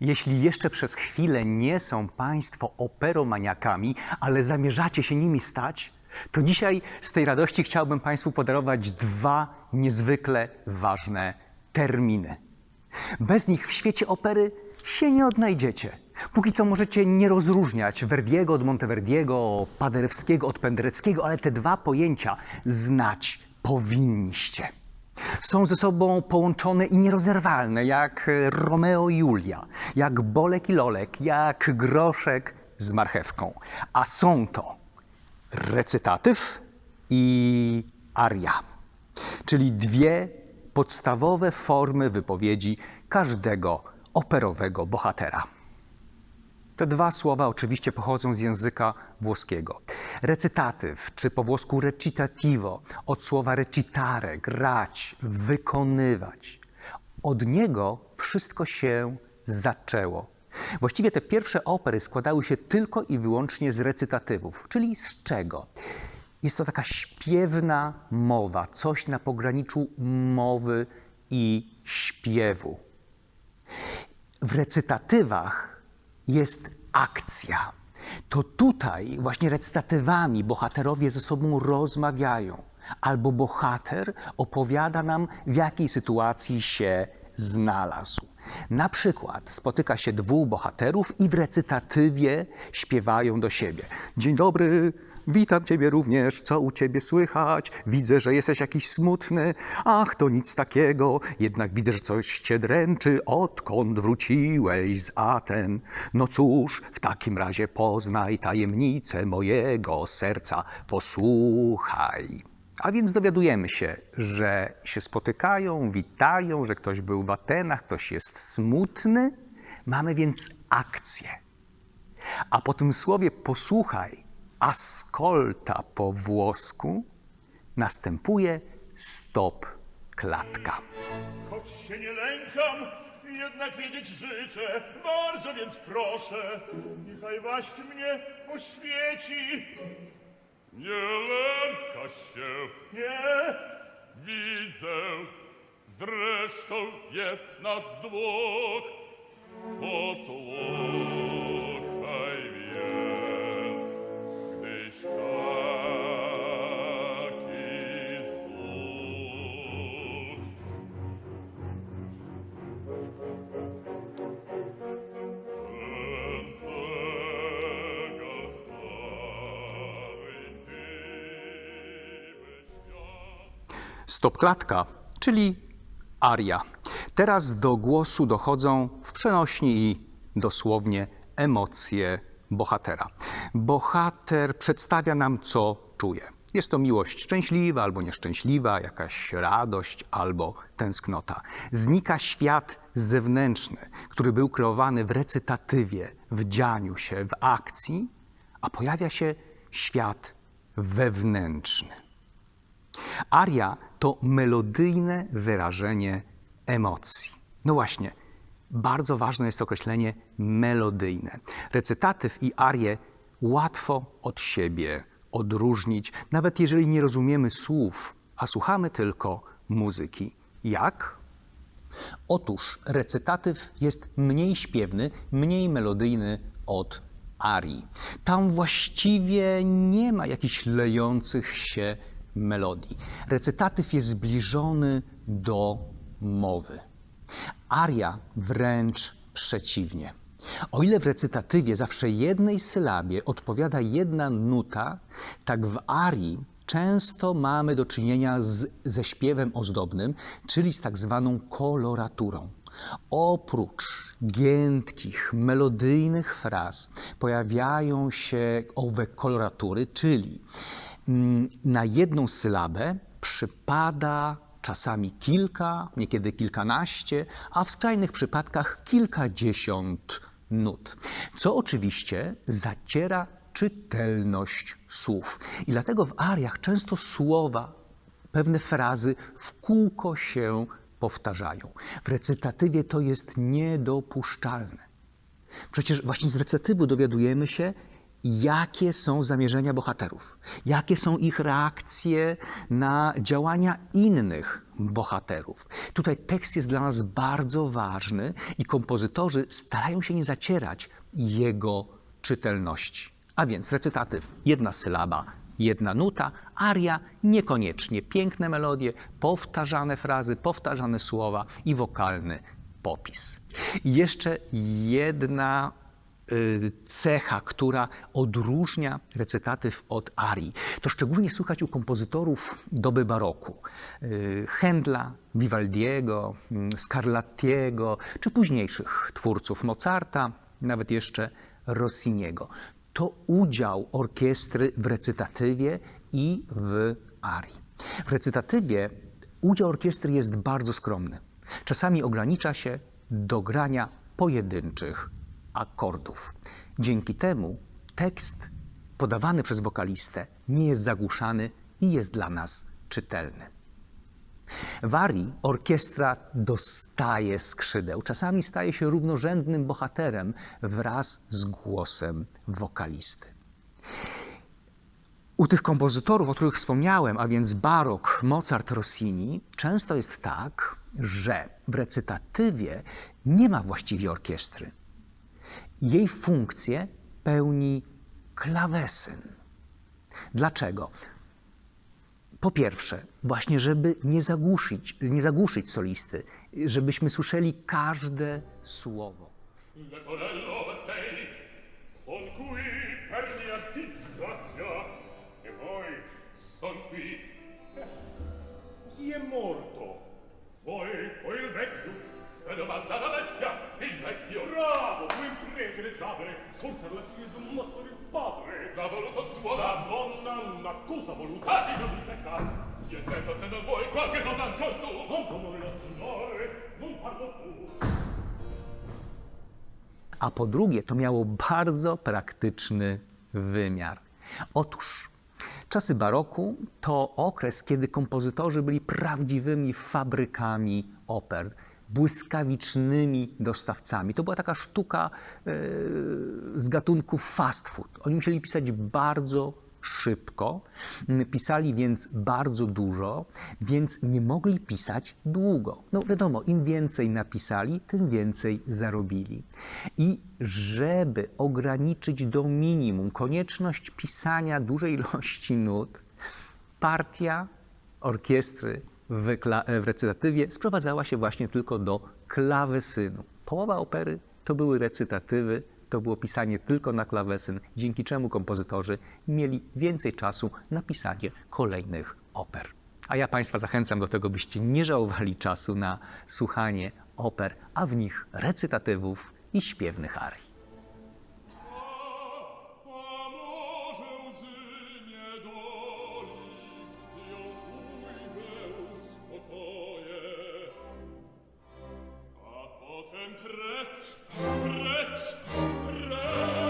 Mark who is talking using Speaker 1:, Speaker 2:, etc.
Speaker 1: Jeśli jeszcze przez chwilę nie są Państwo operomaniakami, ale zamierzacie się nimi stać, to dzisiaj z tej radości chciałbym Państwu podarować dwa niezwykle ważne terminy. Bez nich w świecie opery się nie odnajdziecie. Póki co możecie nie rozróżniać Verdiego od Monteverdiego, Paderewskiego od Pendereckiego, ale te dwa pojęcia znać powinniście. Są ze sobą połączone i nierozerwalne, jak Romeo i Julia, jak Bolek i Lolek, jak Groszek z marchewką. A są to recytatyw i aria, czyli dwie podstawowe formy wypowiedzi każdego operowego bohatera. Te dwa słowa oczywiście pochodzą z języka włoskiego. Recytatyw, czy po włosku recitativo, od słowa recitare, grać, wykonywać. Od niego wszystko się zaczęło. Właściwie te pierwsze opery składały się tylko i wyłącznie z recytatywów, czyli z czego? Jest to taka śpiewna mowa, coś na pograniczu mowy i śpiewu. W recytatywach jest akcja. To tutaj właśnie recytatywami bohaterowie ze sobą rozmawiają, albo bohater opowiada nam, w jakiej sytuacji się znalazł. Na przykład spotyka się dwóch bohaterów i w recytatywie śpiewają do siebie. Dzień dobry, witam ciebie również, co u ciebie słychać? Widzę, że jesteś jakiś smutny. Ach, to nic takiego, jednak widzę, że coś cię dręczy, odkąd wróciłeś z Aten. No cóż, w takim razie poznaj tajemnicę mojego serca, posłuchaj. A więc dowiadujemy się, że się spotykają, witają, że ktoś był w Atenach, ktoś jest smutny. Mamy więc akcję. A po tym słowie posłuchaj, ascolta po włosku, następuje stop klatka.
Speaker 2: Choć się nie lękam, jednak wiedzieć życzę, bardzo więc proszę, niechaj waść mnie oświeci.
Speaker 3: Nie lęka się,
Speaker 2: Nie,
Speaker 3: widzę, zresztą jest nas dwóch. Posłuchaj świat.
Speaker 1: Stop klatka, czyli aria. Teraz do głosu dochodzą w przenośni i dosłownie emocje bohatera. Bohater przedstawia nam, co czuje. Jest to miłość szczęśliwa albo nieszczęśliwa, jakaś radość albo tęsknota. Znika świat zewnętrzny, który był kreowany w recytatywie, w dzianiu się, w akcji, a pojawia się świat wewnętrzny. Aria to melodyjne wyrażenie emocji. No właśnie, bardzo ważne jest określenie melodyjne. Recytatyw i arię łatwo od siebie odróżnić, nawet jeżeli nie rozumiemy słów, a słuchamy tylko muzyki. Jak? Otóż recytatyw jest mniej śpiewny, mniej melodyjny od arii. Tam właściwie nie ma jakichś lejących się melodii. Recytatyw jest zbliżony do mowy. Aria wręcz przeciwnie. O ile w recytatywie zawsze jednej sylabie odpowiada jedna nuta, tak w arii często mamy do czynienia z, ze śpiewem ozdobnym, czyli z tak zwaną koloraturą. Oprócz giętkich, melodyjnych fraz pojawiają się owe koloratury, czyli na jedną sylabę przypada czasami kilka, niekiedy kilkanaście, a w skrajnych przypadkach kilkadziesiąt nut, co oczywiście zaciera czytelność słów. I dlatego w ariach często słowa, pewne frazy w kółko się powtarzają. W recytatywie to jest niedopuszczalne. Przecież właśnie z recytatywu dowiadujemy się, jakie są zamierzenia bohaterów, jakie są ich reakcje na działania innych bohaterów. Tutaj tekst jest dla nas bardzo ważny i kompozytorzy starają się nie zacierać jego czytelności. A więc recytatyw, jedna sylaba, jedna nuta, aria niekoniecznie, piękne melodie, powtarzane frazy, powtarzane słowa i wokalny popis. I jeszcze jedna cecha, która odróżnia recytatyw od arii. To szczególnie słychać u kompozytorów doby baroku. Y, Händla, Vivaldiego, mm, Scarlattiego, czy późniejszych twórców Mozarta, nawet jeszcze Rossiniego. To udział orkiestry w recytatywie i w arii. W recytatywie udział orkiestry jest bardzo skromny. Czasami ogranicza się do grania pojedynczych akordów. Dzięki temu tekst podawany przez wokalistę nie jest zagłuszany i jest dla nas czytelny. W arii orkiestra dostaje skrzydeł, czasami staje się równorzędnym bohaterem wraz z głosem wokalisty. U tych kompozytorów, o których wspomniałem, a więc barok, Mozart, Rossini, często jest tak, że w recytatywie nie ma właściwie orkiestry. Jej funkcję pełni klawesyn. Dlaczego? Po pierwsze, właśnie, żeby nie zagłuszyć, nie zagłuszyć solisty, żebyśmy słyszeli każde słowo. A po drugie, to miało bardzo praktyczny wymiar. Otóż czasy baroku to okres, kiedy kompozytorzy byli prawdziwymi fabrykami oper, błyskawicznymi dostawcami. To była taka sztuka e, z gatunku fast food. Oni musieli pisać bardzo szybko, m, pisali więc bardzo dużo, więc nie mogli pisać długo. No wiadomo, im więcej napisali, tym więcej zarobili. I żeby ograniczyć do minimum konieczność pisania dużej ilości nut, partia orkiestry w, w recytatywie sprowadzała się właśnie tylko do klawesynu. Połowa opery to były recytatywy, to było pisanie tylko na klawesyn, dzięki czemu kompozytorzy mieli więcej czasu na pisanie kolejnych oper. A ja Państwa zachęcam do tego, byście nie żałowali czasu na słuchanie oper, a w nich recytatywów i śpiewnych arii.
Speaker 3: Pret, Pret, Pret.